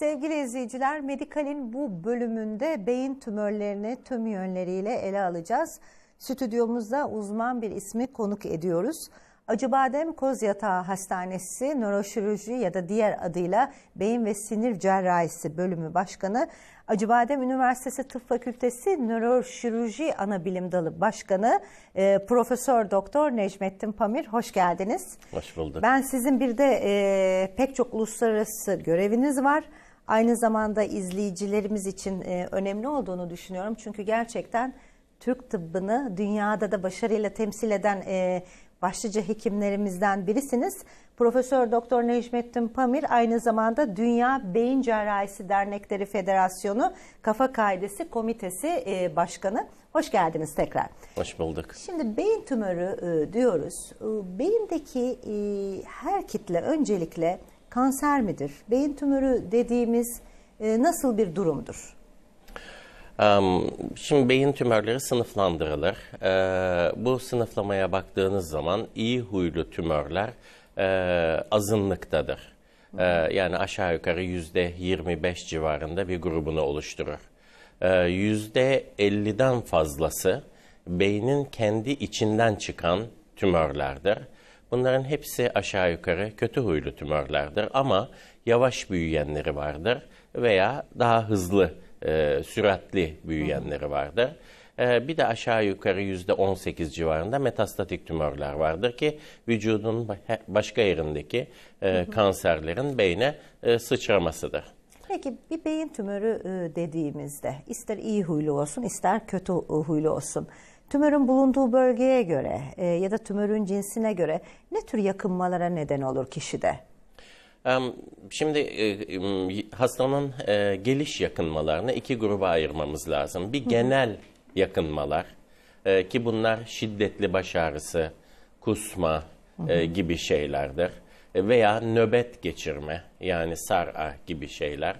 Sevgili izleyiciler, Medikal'in bu bölümünde beyin tümörlerini tüm yönleriyle ele alacağız. Stüdyomuzda uzman bir ismi konuk ediyoruz. Acıbadem Kozyatağı Hastanesi Nöroşirurji ya da diğer adıyla Beyin ve Sinir Cerrahisi Bölümü Başkanı, Acıbadem Üniversitesi Tıp Fakültesi Nöroşirurji Anabilim Dalı Başkanı e, Profesör Doktor Necmettin Pamir. Hoş geldiniz. Hoş bulduk. Ben sizin bir de e, pek çok uluslararası göreviniz var. Aynı zamanda izleyicilerimiz için e, önemli olduğunu düşünüyorum. Çünkü gerçekten Türk tıbbını dünyada da başarıyla temsil eden e, başlıca hekimlerimizden birisiniz. Profesör Doktor Necmettin Pamir aynı zamanda Dünya Beyin Cerrahisi Dernekleri Federasyonu Kafa Kaidesi Komitesi e, Başkanı. Hoş geldiniz tekrar. Hoş bulduk. Şimdi beyin tümörü e, diyoruz. E, beyindeki e, her kitle öncelikle kanser midir? Beyin tümörü dediğimiz e, nasıl bir durumdur? Um, şimdi beyin tümörleri sınıflandırılır. Ee, bu sınıflamaya baktığınız zaman iyi huylu tümörler e, azınlıktadır. Ee, yani aşağı yukarı yüzde 25 civarında bir grubunu oluşturur. Yüzde 50'den fazlası beynin kendi içinden çıkan tümörlerdir. Bunların hepsi aşağı yukarı kötü huylu tümörlerdir ama yavaş büyüyenleri vardır veya daha hızlı, e, süratli büyüyenleri vardır. E, bir de aşağı yukarı yüzde 18 civarında metastatik tümörler vardır ki vücudun ba- başka yerindeki e, kanserlerin beyne e, sıçramasıdır. Peki bir beyin tümörü e, dediğimizde ister iyi huylu olsun ister kötü huylu olsun. Tümörün bulunduğu bölgeye göre e, ya da tümörün cinsine göre ne tür yakınmalara neden olur kişide? Şimdi e, hastanın e, geliş yakınmalarını iki gruba ayırmamız lazım. Bir genel yakınmalar e, ki bunlar şiddetli baş ağrısı, kusma gibi şeylerdir. Veya nöbet geçirme yani SARA gibi şeyler.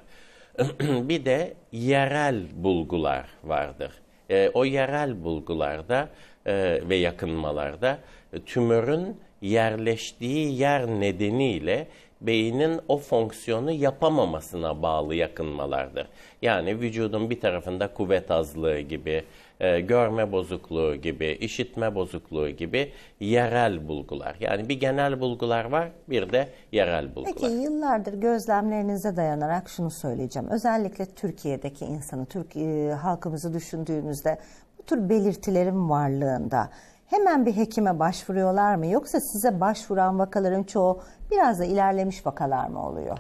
bir de yerel bulgular vardır. E, o yerel bulgularda e, ve yakınmalarda e, tümörün yerleştiği yer nedeniyle beynin o fonksiyonu yapamamasına bağlı yakınmalardır. Yani vücudun bir tarafında kuvvet azlığı gibi, e, görme bozukluğu gibi, işitme bozukluğu gibi yerel bulgular. Yani bir genel bulgular var, bir de yerel bulgular. Peki yıllardır gözlemlerinize dayanarak şunu söyleyeceğim. Özellikle Türkiye'deki insanı, Türk e, halkımızı düşündüğümüzde bu tür belirtilerin varlığında hemen bir hekime başvuruyorlar mı? Yoksa size başvuran vakaların çoğu biraz da ilerlemiş vakalar mı oluyor?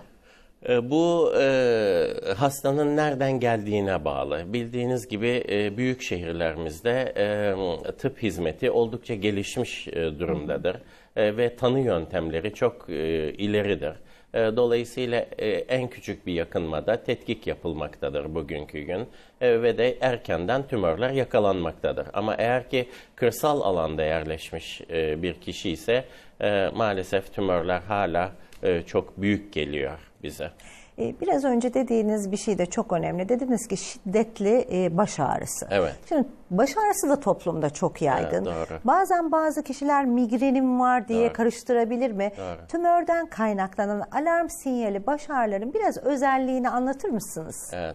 E, Bu e, hastanın nereden geldiğine bağlı. Bildiğiniz gibi e, büyük şehirlerimizde e, tıp hizmeti oldukça gelişmiş e, durumdadır E, ve tanı yöntemleri çok e, ileridir. E, Dolayısıyla e, en küçük bir yakınmada tetkik yapılmaktadır bugünkü gün E, ve de erkenden tümörler yakalanmaktadır. Ama eğer ki kırsal alanda yerleşmiş e, bir kişi ise e, maalesef tümörler hala e, çok büyük geliyor bize. E, Biraz önce dediğiniz bir şey de çok önemli. Dediniz ki şiddetli e, baş ağrısı. Evet. Şimdi baş ağrısı da toplumda çok yaygın. Evet, doğru. Bazen bazı kişiler migrenim var diye Doğru. karıştırabilir mi? Doğru. Tümörden kaynaklanan alarm sinyali baş ağrıların biraz özelliğini anlatır mısınız? Evet.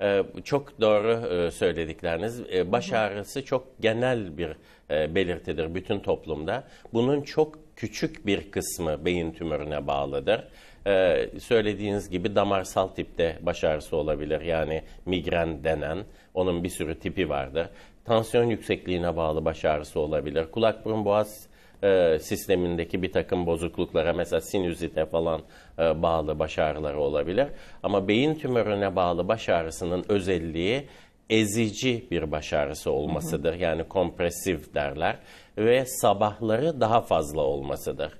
Ee, çok doğru e, söyledikleriniz. Ee, Baş ağrısı çok genel bir e, belirtidir bütün toplumda. Bunun çok küçük bir kısmı beyin tümörüne bağlıdır. Ee, Söylediğiniz gibi damarsal tipte baş ağrısı olabilir. Yani migren denen, onun bir sürü tipi vardır. Tansiyon yüksekliğine bağlı baş ağrısı olabilir. Kulak burun boğaz e, sistemindeki bir takım bozukluklara mesela sinüzite falan e, bağlı baş ağrıları olabilir. Ama beyin tümörüne bağlı baş ağrısının özelliği ezici bir baş ağrısı olmasıdır. Yani kompresif derler ve sabahları daha fazla olmasıdır.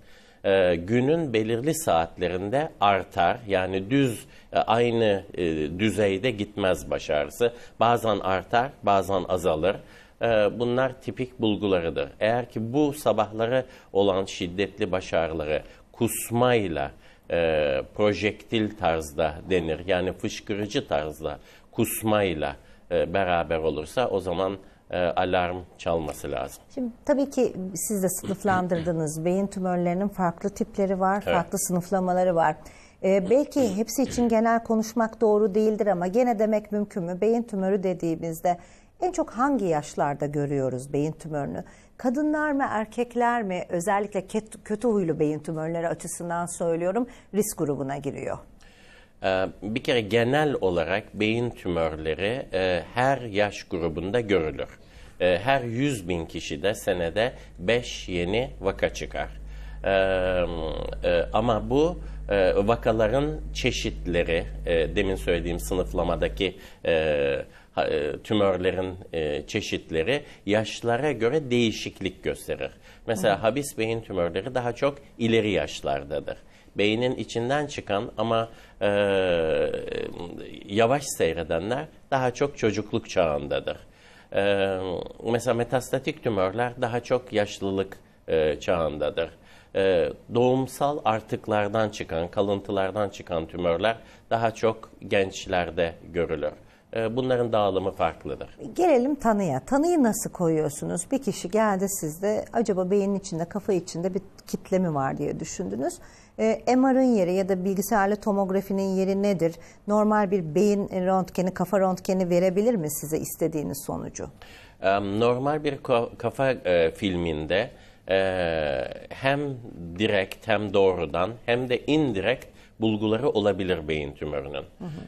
E, günün belirli saatlerinde artar. Yani düz e, aynı e, düzeyde gitmez baş ağrısı. Bazen artar, bazen azalır. Ee, Bunlar tipik bulgularıdır. Eğer ki bu sabahları olan şiddetli baş ağrıları kusmayla e, projektil tarzda denir. Yani fışkırıcı tarzda kusmayla e, beraber olursa o zaman e, alarm çalması lazım. Şimdi tabii ki siz de sınıflandırdınız. Beyin tümörlerinin farklı tipleri var, farklı sınıflamaları var. Ee, belki hepsi için genel konuşmak doğru değildir ama gene demek mümkün mü? Beyin tümörü dediğimizde en çok hangi yaşlarda görüyoruz beyin tümörünü? Kadınlar mı, erkekler mi? Özellikle kötü huylu beyin tümörleri açısından söylüyorum risk grubuna giriyor. Ee, Bir kere genel olarak beyin tümörleri e, her yaş grubunda görülür. E, Her 100 bin kişide senede 5 yeni vaka çıkar. Ee, e, Ama bu vakaların çeşitleri, demin söylediğim sınıflamadaki tümörlerin çeşitleri yaşlara göre değişiklik gösterir. Mesela habis beyin tümörleri daha çok ileri yaşlardadır beynin içinden çıkan ama e, yavaş seyredenler daha çok çocukluk çağındadır. E, mesela metastatik tümörler daha çok yaşlılık e, çağındadır. E, doğumsal artıklardan çıkan, kalıntılardan çıkan tümörler daha çok gençlerde görülür. E, bunların dağılımı farklıdır. Gelelim tanıya. Tanıyı nasıl koyuyorsunuz? Bir kişi geldi sizde acaba beynin içinde, kafa içinde bir kitle mi var diye düşündünüz. E, MR'ın yeri ya da bilgisayarlı tomografinin yeri nedir? Normal bir beyin röntgeni, kafa röntgeni verebilir mi size istediğiniz sonucu? Ee, Normal bir kafa e, filminde e, hem direkt hem doğrudan hem de indirekt bulguları olabilir beyin tümörünün.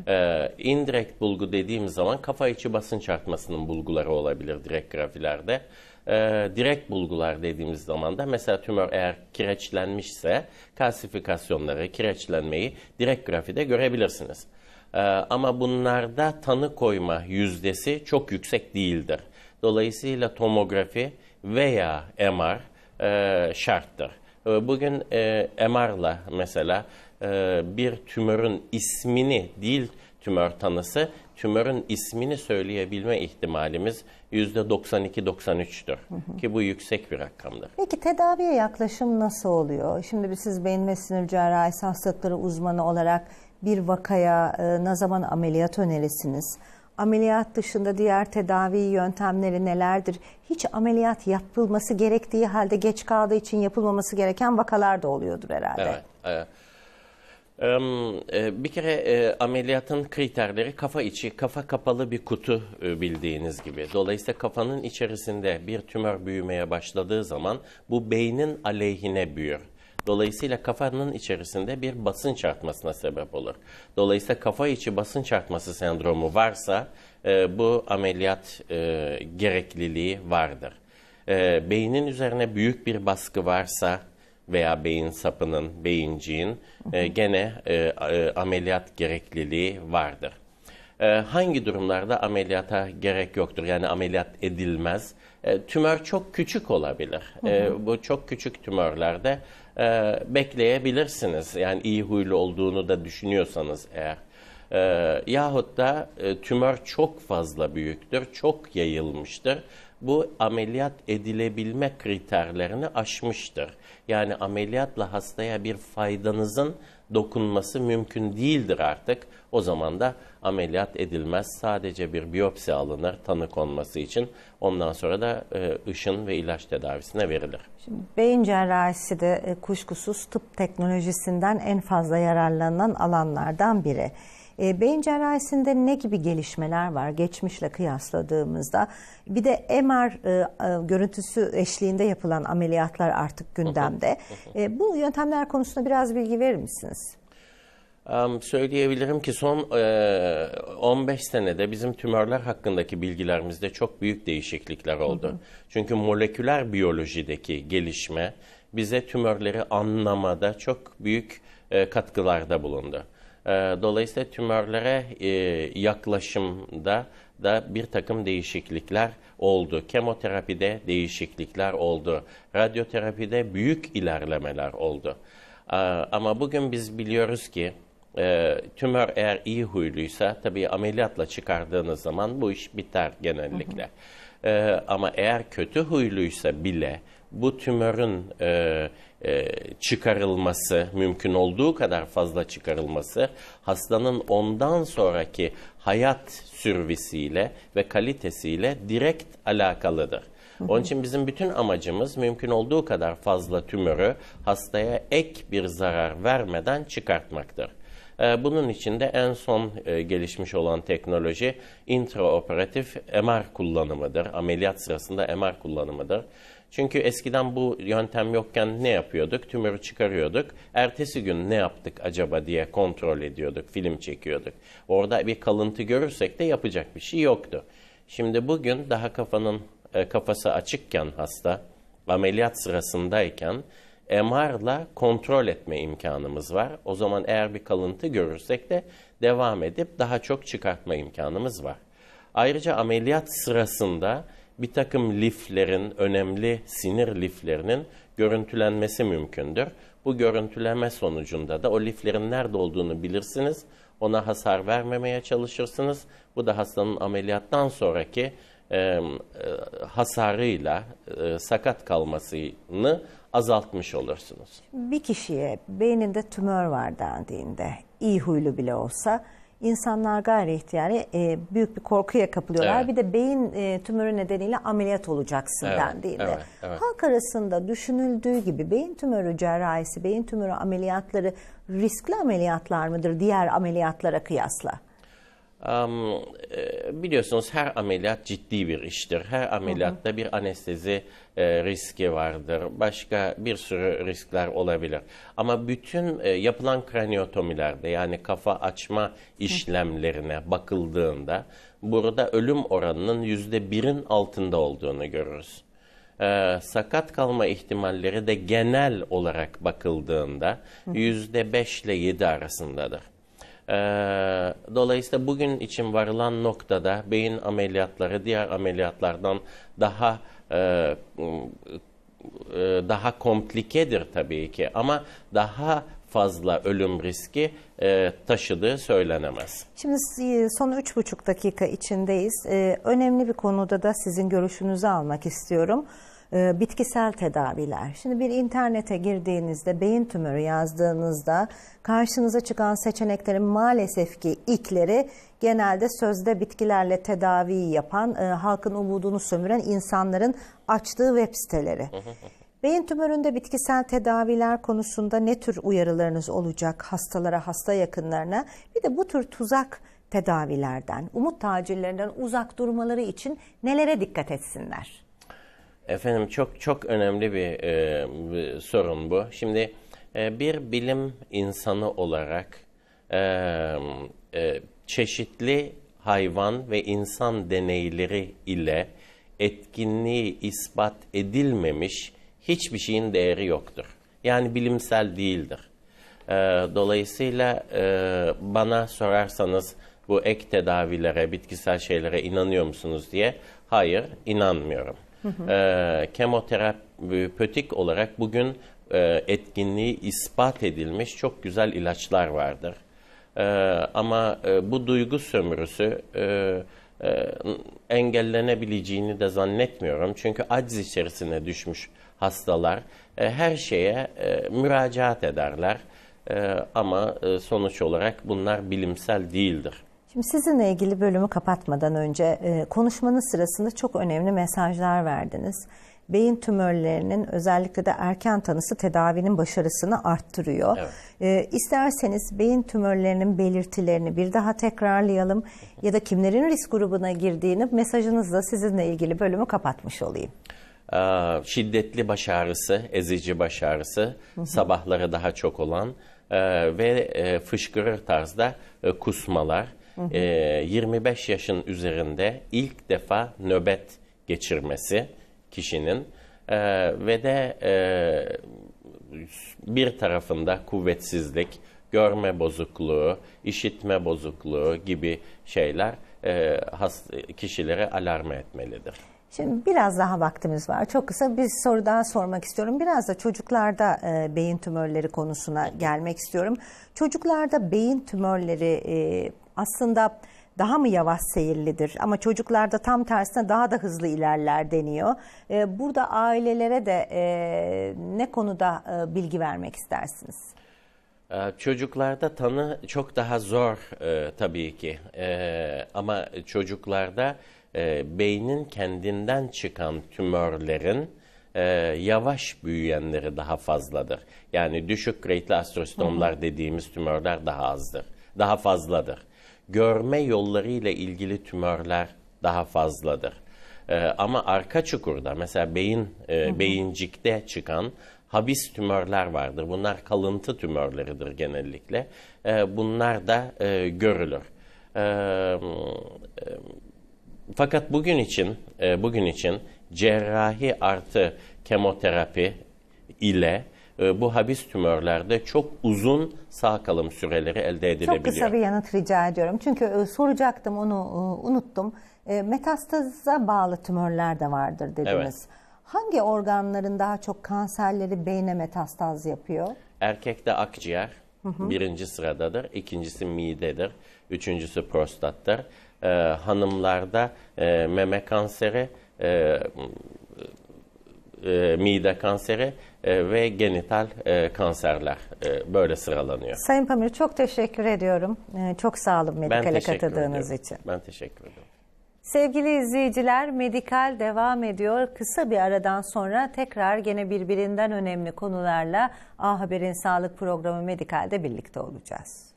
Ee, indirekt bulgu dediğim zaman kafa içi basınç artmasının bulguları olabilir direkt grafilerde. Ee, direkt bulgular dediğimiz zaman da mesela tümör eğer kireçlenmişse kalsifikasyonları, kireçlenmeyi direkt grafide görebilirsiniz. Ee, ama bunlarda tanı koyma yüzdesi çok yüksek değildir. Dolayısıyla tomografi veya MR e, şarttır. E, Bugün e, MR'la mesela e, bir tümörün ismini değil tümör tanısı, tümörün ismini söyleyebilme ihtimalimiz %92-93'tür. Ki bu yüksek bir rakamdır. Peki tedaviye yaklaşım nasıl oluyor? Şimdi biz siz beyin ve sinir cerrahisi hastalıkları uzmanı olarak bir vakaya e, ne zaman ameliyat önerirsiniz? Ameliyat dışında diğer tedavi yöntemleri nelerdir? Hiç ameliyat yapılması gerektiği halde geç kaldığı için yapılmaması gereken vakalar da oluyordur herhalde. Evet. evet. E, Bir kere e, ameliyatın kriterleri kafa içi, kafa kapalı bir kutu e, bildiğiniz gibi. Dolayısıyla kafanın içerisinde bir tümör büyümeye başladığı zaman bu beynin aleyhine büyür. Dolayısıyla kafanın içerisinde bir basınç artmasına sebep olur. Dolayısıyla kafa içi basınç artması sendromu varsa bu ameliyat gerekliliği vardır. Beynin üzerine büyük bir baskı varsa veya beyin sapının, beyinciğin e, gene e, e, ameliyat gerekliliği vardır. E, hangi durumlarda ameliyata gerek yoktur? Yani ameliyat edilmez. E, tümör çok küçük olabilir. E, bu çok küçük tümörlerde e, bekleyebilirsiniz. Yani iyi huylu olduğunu da düşünüyorsanız eğer. E, yahut da e, tümör çok fazla büyüktür, çok yayılmıştır. Bu ameliyat edilebilme kriterlerini aşmıştır. Yani ameliyatla hastaya bir faydanızın dokunması mümkün değildir artık. O zaman da ameliyat edilmez. Sadece bir biyopsi alınır tanı konması için. Ondan sonra da e, ışın ve ilaç tedavisine verilir. Şimdi beyin cerrahisi de e, kuşkusuz tıp teknolojisinden en fazla yararlanan alanlardan biri. E, beyin cerrahisinde ne gibi gelişmeler var geçmişle kıyasladığımızda? Bir de MR e, e, görüntüsü eşliğinde yapılan ameliyatlar artık gündemde. E, bu yöntemler konusunda biraz bilgi verir misiniz? Am, Söyleyebilirim ki son e, 15 senede bizim tümörler hakkındaki bilgilerimizde çok büyük değişiklikler oldu. Çünkü moleküler biyolojideki gelişme bize tümörleri anlamada çok büyük e, katkılarda bulundu. E, Dolayısıyla tümörlere e, yaklaşımda da bir takım değişiklikler oldu. Kemoterapide değişiklikler oldu. Radyoterapide büyük ilerlemeler oldu. E, Ama bugün biz biliyoruz ki e, tümör eğer iyi huyluysa tabii ameliyatla çıkardığınız zaman bu iş biter genellikle. E, ama eğer kötü huyluysa bile bu tümörün e, e, çıkarılması, mümkün olduğu kadar fazla çıkarılması hastanın ondan sonraki hayat sürvisiyle ve kalitesiyle direkt alakalıdır. Onun için bizim bütün amacımız mümkün olduğu kadar fazla tümörü hastaya ek bir zarar vermeden çıkartmaktır. E, bunun için de en son e, gelişmiş olan teknoloji intraoperatif MR kullanımıdır. Ameliyat sırasında MR kullanımıdır. Çünkü eskiden bu yöntem yokken ne yapıyorduk? Tümörü çıkarıyorduk. Ertesi gün ne yaptık acaba diye kontrol ediyorduk, film çekiyorduk. Orada bir kalıntı görürsek de yapacak bir şey yoktu. Şimdi bugün daha kafanın e, kafası açıkken hasta, ameliyat sırasındayken MR'la kontrol etme imkanımız var. O zaman eğer bir kalıntı görürsek de devam edip daha çok çıkartma imkanımız var. Ayrıca ameliyat sırasında bir takım liflerin, önemli sinir liflerinin görüntülenmesi mümkündür. Bu görüntüleme sonucunda da o liflerin nerede olduğunu bilirsiniz. Ona hasar vermemeye çalışırsınız. Bu da hastanın ameliyattan sonraki e, hasarıyla e, sakat kalmasını azaltmış olursunuz. Bir kişiye beyninde tümör var dendiğinde iyi huylu bile olsa insanlar gayri ihtiyari e, büyük bir korkuya kapılıyorlar. Evet. Bir de beyin e, tümörü nedeniyle ameliyat olacaksın Evet, dendiğinde. evet, evet. Halk arasında düşünüldüğü gibi beyin tümörü cerrahisi, beyin tümörü ameliyatları riskli ameliyatlar mıdır diğer ameliyatlara kıyasla? E, biliyorsunuz her ameliyat ciddi bir iştir. Her ameliyatta bir anestezi e, riski vardır. Başka bir sürü riskler olabilir. Ama bütün e, yapılan kraniotomilerde yani kafa açma işlemlerine bakıldığında burada ölüm oranının yüzde birin altında olduğunu görürüz. Sakat kalma ihtimalleri de genel olarak bakıldığında yüzde beş ile yedi arasındadır. Ee, dolayısıyla bugün için varılan noktada beyin ameliyatları diğer ameliyatlardan daha e, e, daha komplikedir tabii ki ama daha fazla ölüm riski e, taşıdığı söylenemez. Şimdi e, son üç buçuk dakika içindeyiz. Ee, önemli bir konuda da sizin görüşünüzü almak istiyorum. Ee, bitkisel tedaviler. Şimdi bir internete girdiğinizde beyin tümörü yazdığınızda karşınıza çıkan seçeneklerin maalesef ki ilkleri genelde sözde bitkilerle tedavi yapan, e, halkın umudunu sömüren insanların açtığı web siteleri. Beyin tümöründe bitkisel tedaviler konusunda ne tür uyarılarınız olacak hastalara, hasta yakınlarına? Bir de bu tür tuzak tedavilerden, umut tacirlerinden uzak durmaları için nelere dikkat etsinler? Efendim çok çok önemli bir, e, bir sorun bu. Şimdi e, bir bilim insanı olarak e, e, çeşitli hayvan ve insan deneyleri ile etkinliği ispat edilmemiş hiçbir şeyin değeri yoktur. Yani bilimsel değildir. E, dolayısıyla e, bana sorarsanız bu ek tedavilere, bitkisel şeylere inanıyor musunuz diye hayır inanmıyorum. E, kemoterapötik olarak bugün e, etkinliği ispat edilmiş çok güzel ilaçlar vardır. E, ama e, bu duygu sömürüsü e, e, engellenebileceğini de zannetmiyorum. Çünkü aciz içerisine düşmüş hastalar e, her şeye e, müracaat ederler. E, ama e, sonuç olarak bunlar bilimsel değildir. Şimdi sizinle ilgili bölümü kapatmadan önce e, konuşmanız sırasında çok önemli mesajlar verdiniz. Beyin tümörlerinin özellikle de erken tanısı tedavinin başarısını arttırıyor. Evet. E, isterseniz beyin tümörlerinin belirtilerini bir daha tekrarlayalım ya da kimlerin risk grubuna girdiğini mesajınızla sizinle ilgili bölümü kapatmış olayım. Ee, şiddetli baş ağrısı, ezici baş ağrısı, sabahları daha çok olan e, ve e, fışkırır tarzda e, kusmalar, e, 25 yaşın üzerinde ilk defa nöbet geçirmesi kişinin e, ve de e, bir tarafında kuvvetsizlik, görme bozukluğu, işitme bozukluğu gibi şeyler e, hast- kişileri alarm etmelidir. Şimdi biraz daha vaktimiz var. Çok kısa bir soru daha sormak istiyorum. Biraz da çocuklarda e, beyin tümörleri konusuna gelmek istiyorum. Çocuklarda beyin tümörleri e, aslında daha mı yavaş seyirlidir? Ama çocuklarda tam tersine daha da hızlı ilerler deniyor. E, burada ailelere de e, ne konuda e, bilgi vermek istersiniz? Ee, Çocuklarda tanı çok daha zor e, tabii ki Ee, ama çocuklarda e, beynin kendinden çıkan tümörlerin e, yavaş büyüyenleri daha fazladır. Yani düşük grade'li astrostomlar dediğimiz tümörler daha azdır, daha fazladır. Görme yolları ile ilgili tümörler daha fazladır. E, ama arka çukurda mesela beyin e, beyincikte çıkan habis tümörler vardır. Bunlar kalıntı tümörleridir genellikle. E, bunlar da e, görülür. E, e, fakat bugün için e, bugün için cerrahi artı kemoterapi ile bu habis tümörlerde çok uzun sağ kalım süreleri elde edilebiliyor. Çok kısa bir yanıt rica ediyorum. Çünkü e, soracaktım onu e, unuttum. E, Metastaza bağlı tümörler de vardır dediniz. Evet. Hangi organların daha çok kanserleri beyne metastaz yapıyor? Erkekte akciğer birinci sıradadır, ikincisi midedir, üçüncüsü prostattır. Ee, hanımlarda e, meme kanseri, e, e, mide kanseri e, ve genital e, kanserler e, böyle sıralanıyor. Sayın Pamir çok teşekkür ediyorum. E, Çok sağ olun Medikal'e katıldığınız ediyorum. için. Ben teşekkür ederim. Sevgili izleyiciler, Medikal devam ediyor. Kısa bir aradan sonra tekrar gene birbirinden önemli konularla A Haber'in sağlık programı Medikal'de birlikte olacağız.